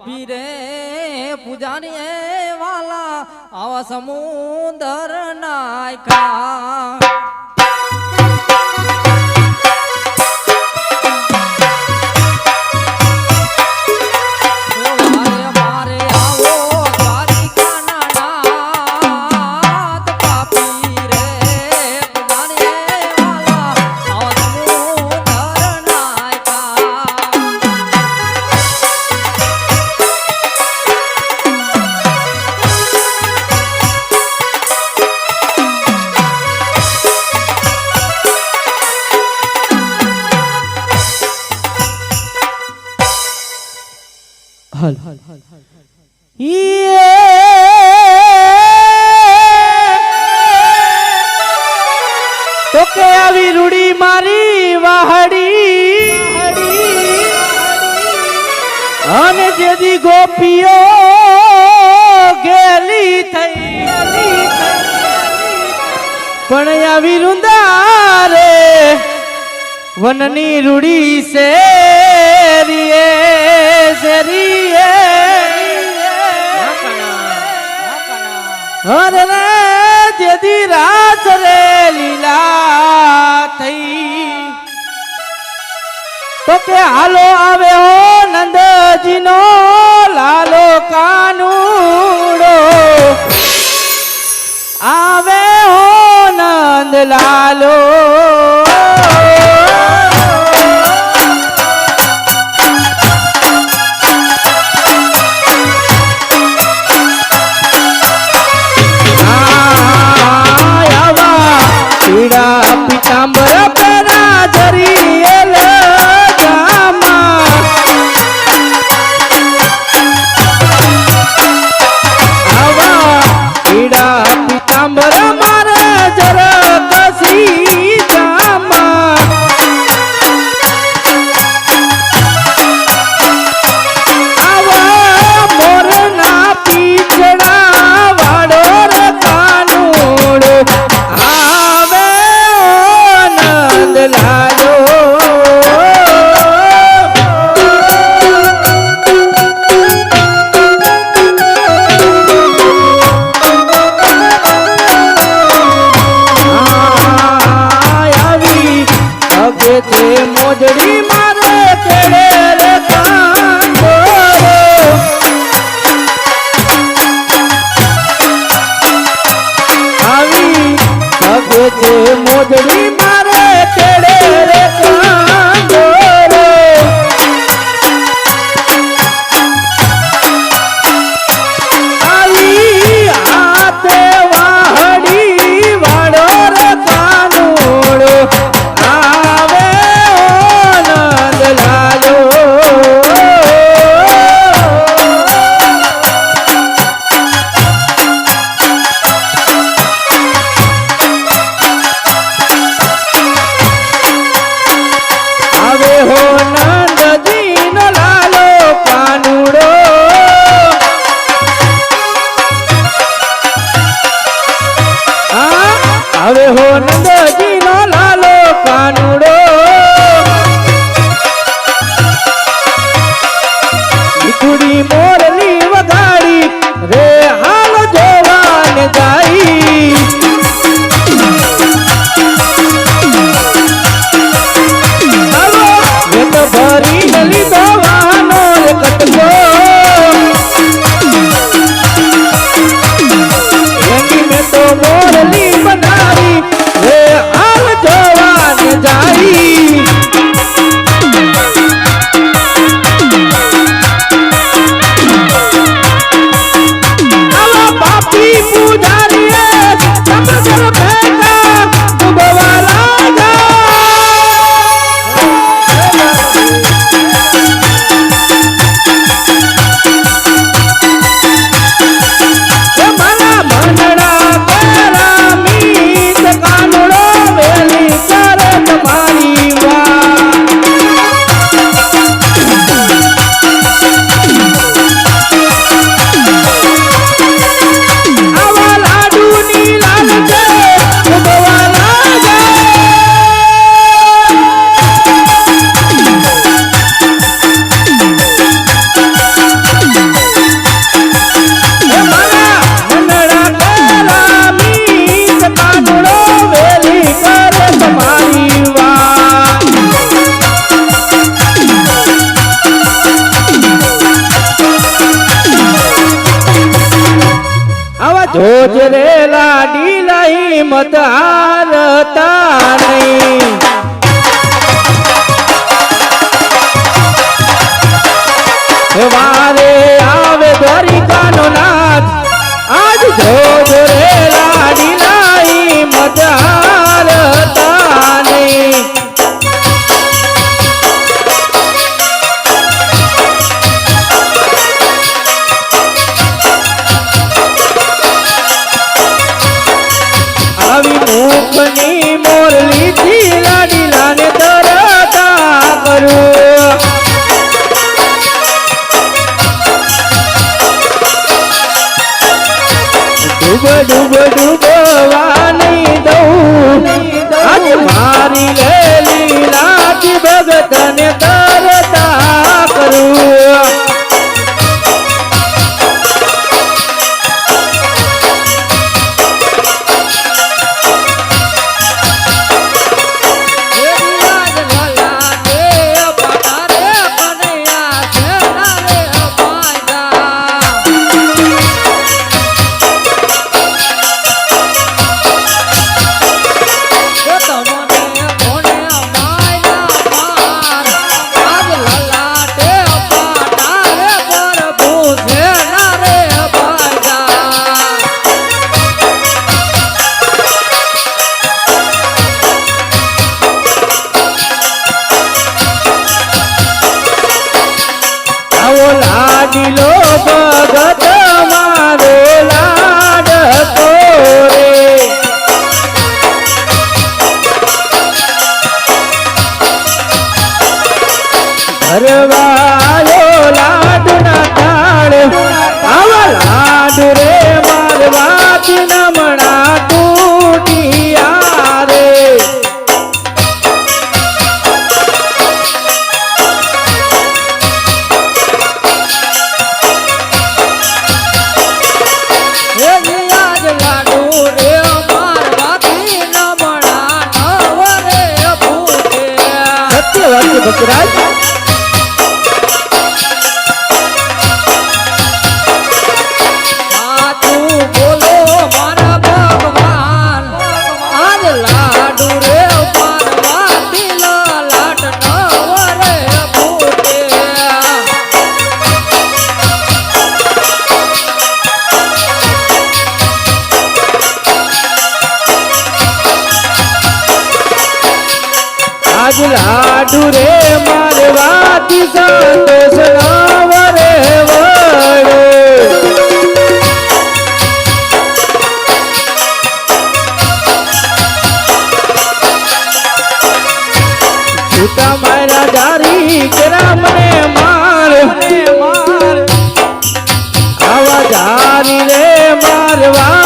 પાપી રે પૂજારી વાલા આવા સમુદર નાયકા હાલ. તો કે આવી રૂડી મારી વાહડી. અને જેદી ગોપીઓ ગેલી થઈ. પણ આવી રૂંદા રે વનની રૂડી શેરીએ શેરીએ હર રે, જેદી રાત રે લીલા થઈ. તો કે હાલો આવે હો નંદજીનો લાલો કાનુડો. આવે હો નંદ લાલો. pitambo અગે તે હવે હો નંદજી નો લાલો કાનુડો કુડી મોરલી વધારી રે જોજ રે લાડી લઈ મત હારતા નહીં. move હરવા આજ લાડુ રે મારવાથી સંતોષ નામ રે વળે. છૂટા મારા. જારી કેરા મને મારવા